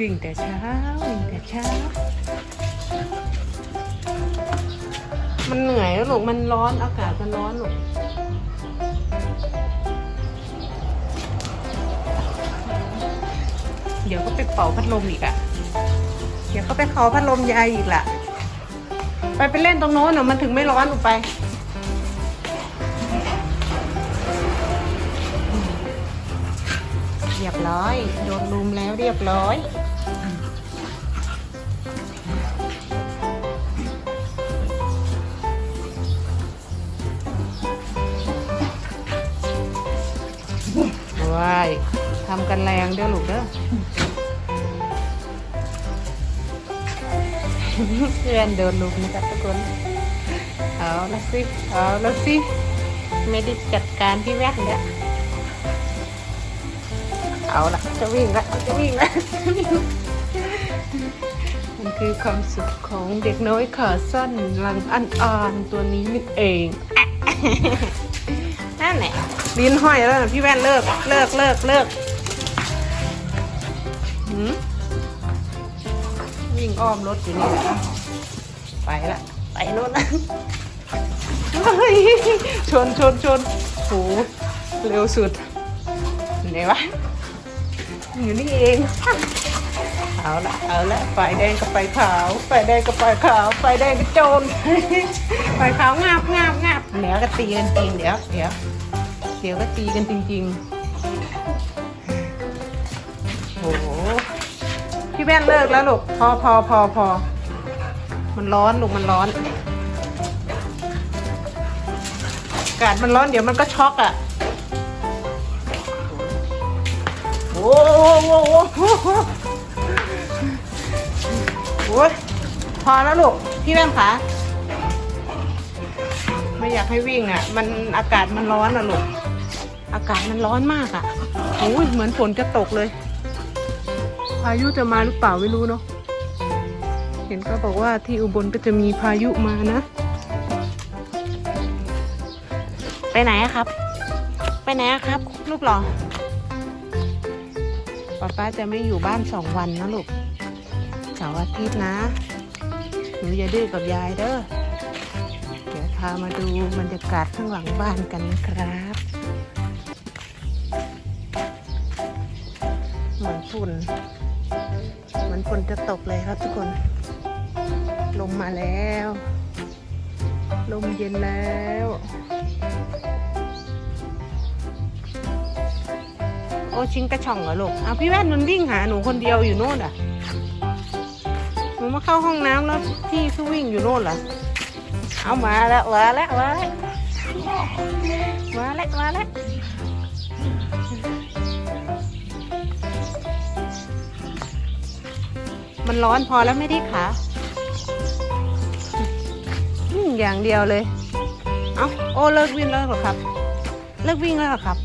วิ่งแต่เช้า วิ่งแต่เช้า มันเหนื่อยแล้วลูกมันร้อนอากาศมันร้อนลูกเดี๋ยวก็ไปเป่าพัดลมอีกอะ่ะ เดี๋ยวก็ไปขอพัดลมยายอีกล่ะ ไปไปเล่นตรงโน้นเนาะมันถึงไม่ร้อนลงไป เรียบร้อย โดนลุมแล้วเรียบร้อยว้ายทำกันแรงเด้อลูกเด้อเพื่อนโดนลุมนะครับทุกคน เอาละสิ เอาละสิ ไม่ได้จัดการพี่แว่นเนี่ย เอาละจะวิ่งละจะวิ่งละจะวิ่งละมันคือความสุขของเด็กน้อยขาสั้นหลังอันอ่านตัวนี้นี่เองนั่นแหละลิ้นห้อยแล้วนะพี่แว่นเลิกเลิกเลิกเลิกหืมวิ่งอ้อมรถอยู่นี่แหละไปละไปโน่นนะเฮ้ยชนชนชนโหเร็วสุดไหนวะ อยู่นี่เอง เอาละเอาละไฟแดงกับไฟขาวไฟแดงกับไฟขาวไฟแดงกับโจรไฟขาวงาบงาบงาบเดี๋ยวก็ตีกันจริงเดี๋ยวเดี๋ยวเดี๋ยวก็ตีกันจริง ๆ โอ้โหพี่แว่นเลิกแล้วลูกพอพอพอพอมันร้อนลูกมันร้อนอากาศมันร้อนเดี๋ยวมันก็ช็อกอะ โหโอ้โหโอ้ยพอแล้วลูก พี่แว่ขาไม่อยากให้วิ่งอะ มันอากาศมันร้อนอะลูก อากาศมันร้อนมากอะโอ้ยเหมือนฝนจะตกเลย พายุจะมาหรือเปล่าไม่รู้เนาะ เห็นก็บอกว่าที่อุบลก็จะมีพายุมานะ ไปไหนอะครับ ไปไหนอะครับ ลูกหรอ ป๊าป้าจะไม่อยู่บ้านสองวันนะลูกเสาร์อาทิตย์นะ หนูอย่าดื้อกับยายเด้อ เดี๋ยวพามาดูบรรยากาศข้างหลังบ้านกันนะครับ เหมือนฝุ่น เหมือนฝนจะตกเลยครับทุกคนลมมาแล้ว ลมเย็นแล้ว โอชิงกระช่องเหรอลูกเอาพี่แว่นมันวิ่งหาหนูคนเดียวอยู่โน่นอะหนูมาเข้าห้องน้ำแล้วพี่ก็วิ่งอยู่โน่นเหรอเอามาแล้วมาแล้วมาแล้วมาแล้วมาแล้วมันร้อนพอแล้วไม่ได้ขาวิ่งอย่างเดียวเลย เอาโอ้เลิกวิ่งแล้วเหรอครับ เลิกวิ่งแล้วเหรอครับ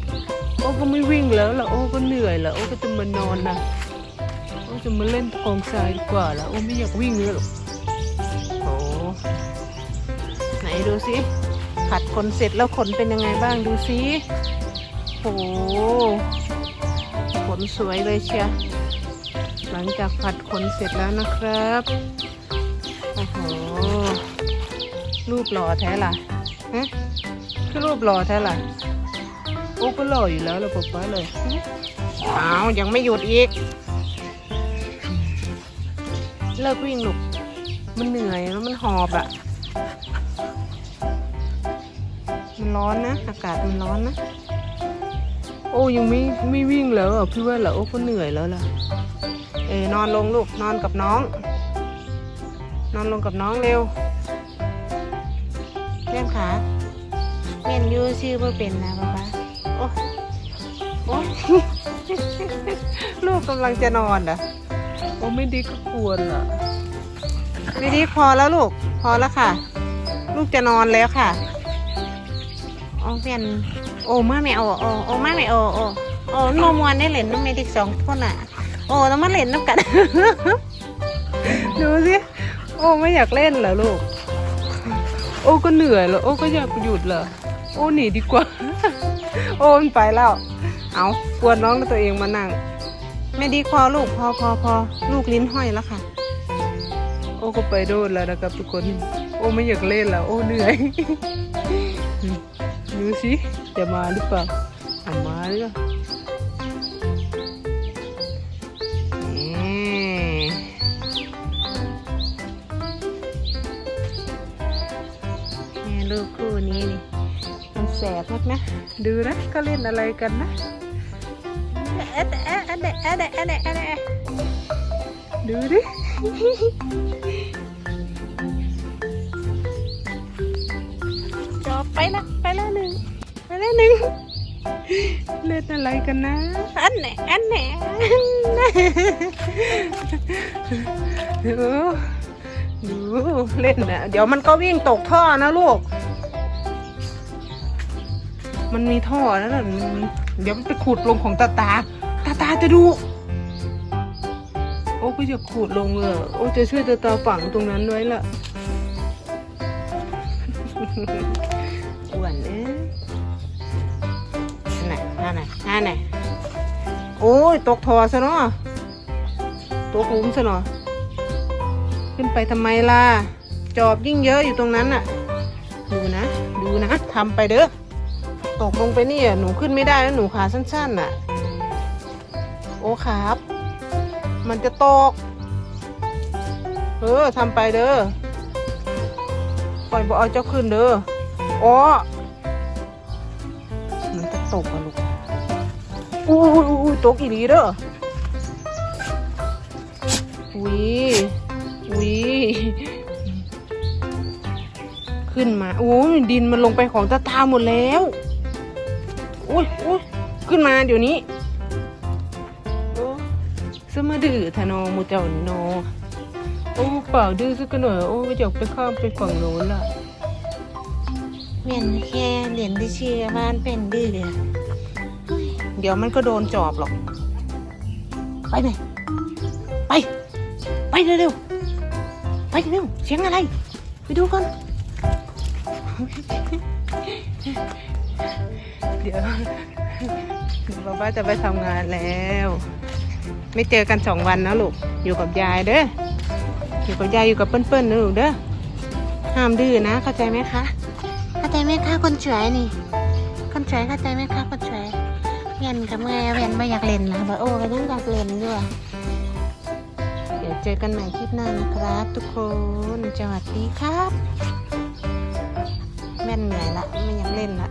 โอ้ก็ไม่วิ่งแล้วล่ะโอ้ก็เหนื่อยแล้วโอ้ก็จะมานอนนะโอ้จะมาเล่นกองทรายดีกว่าล้วโอ้ไม่อยากวิ่งเลยหรอกโอ้ไหนดูสิผัดขนเสร็จแล้วขนเป็นยังไงบ้างดูสิโอ้ขนสวยเลยเชียหลังจากผัดขนเสร็จแล้วนะครับโอ้โหรูปหล่อแท้ล่ะฮะคือรูปหล่อแท้ล่ะ โอ้ก็หล่ออยู่แล้วเราบอกว่าเลยหึอ้าวยังไม่หยุดอีก เลิกวิ่งลูกมันเหนื่อยแล้วมันหอบอะ่ะ มันร้อนนะ อากาศมันร้อนนะ โอ้ยังไม่ไม่วิ่งแล้วอะพี่ว่าเหรอโอ้ก็เหนื่อยแล้วล่ะ เออนอนลงลูกนอนกับน้อง นอนลงกับน้องเร็วเล่นขาเม่นอยูชื่อว่าเป็นนะป๊าป๊าโอ้โอ้ ลูกกำลังจะนอนอะโอ้ไม่ดีก็ควรล่ะไม่ดีพอแล้วลูก พอแล้วค่ะ ลูกจะนอนแล้วค่ะโอ้เม่นโอ้มาไม่เอาโอ้โอ้มาไม่เอาโอ้โอ้นมวันได้เหรียญน้องเมดิกสองคนอะ โอ้ต้องมาเล่นน้ำกัน ดูสิโอ้ไม่อยากเล่นเหรอลูก โอ้ก็เหนื่อยแล้วโอ้ก็อยากหยุดเหรอโอ้หนีดีกว่า โอ้มันไปแล้ว เอากวนน้องตัวเองมานั่งนแม่ดีคอลูกพอพอพอลูกลิ้นห้อยแล้วค่ะ โอ้ก็ไปโดนแล้วนะครับทุกคน โอ้ไม่อยากเล่นแล้ว โอ้เหนื่อยดูสิจะมาหรือเปล่าอะมาหรือเปล่านี่ลูกคู่นี้นี่มันแสบมากนะ ดูนะก็เล่นอะไรกันนะ เอะเอะเอะเอะเอะเอะแอะดูดิจอบไปละไปละหนึ่งไปละหนึ่งเล่นอะไรกันนะ อันไหนอันไหนดูดูเล่นนะเดี๋ยวมันก็วิ่งตกท่อนะลูก มันมีท่อแล้วน่ะมันเดี๋ยวมันไปขุดลงของตาตา ตาตาจะดู โอ้ก็จะขุดลงเลยโอ้จะช่วยตาตาฝังตรงนั้นไว้ล่ะอ้วนเอ้ยนั่นน่ะนั่นน่ะนั่นน่ะโอ้ยตกทอซะเนาะตกหลุมซะเนาะขึ้นไปทำไมล่ะ จอบยิ่งเยอะอยู่ตรงนั้นน่ะ ดูนะ ดูนะทำไปเด้อ ตกลงไปนี่อะหนูขึ้นไม่ได้แล้วหนูขาสั้นๆน่ะ โอ้ครับ มันจะตก เออทำไปเด้อ ปล่อยบ่เอาเจ้าขึ้นเด้ออ๋อมันจะตกอะลูกอู้ยอู้ยตกอีหลีเด้ออุ้ยอุ้ยขึ้นมาโอ้ดินมันลงไปของตาตาหมดแล้ว อุ้ยอุ้ยขึ้นมาเดี๋ยวนี้โอ้ซะมาดื้อทะนอหมูเจ้านี่เนอโอ้เปล่าดื้อสักหน่อยโอ้ไม่อยากไปข้ามไปฝั่งโน้นล่ะเวียนแค่เหรียญที่เชียร์บ้านเป็นดื้อเดี๋ยวมันก็โดนจอบหรอก ไปไหนไป ไปเร็วๆไปเร็วเสียงอะไร ไปดูก่อน เดี๋ยวเดี๋ยวป้าป้าจะไปทำงานแล้ว ไม่เจอกันสองวันนะลูก อยู่กับยายเด้อ อยู่กับยายอยู่กับเปิ้ลๆนะลูกเด้อ ห้ามดื้อนะ เข้าใจไหมคะ เข้าใจไหมคะคนสวยนี่ คนสวยเข้าใจไหมคะคนสวยเวียนกับเมื่อเวียนไม่อยากเล่นละบอกโอ้ก็ยังอยากเล่นอยู่อะเดี๋ยวเจอกันใหม่คลิปหน้านะครับทุกคนสวัสดีครับ แม่นเหนื่อยละไม่อยากเล่นละ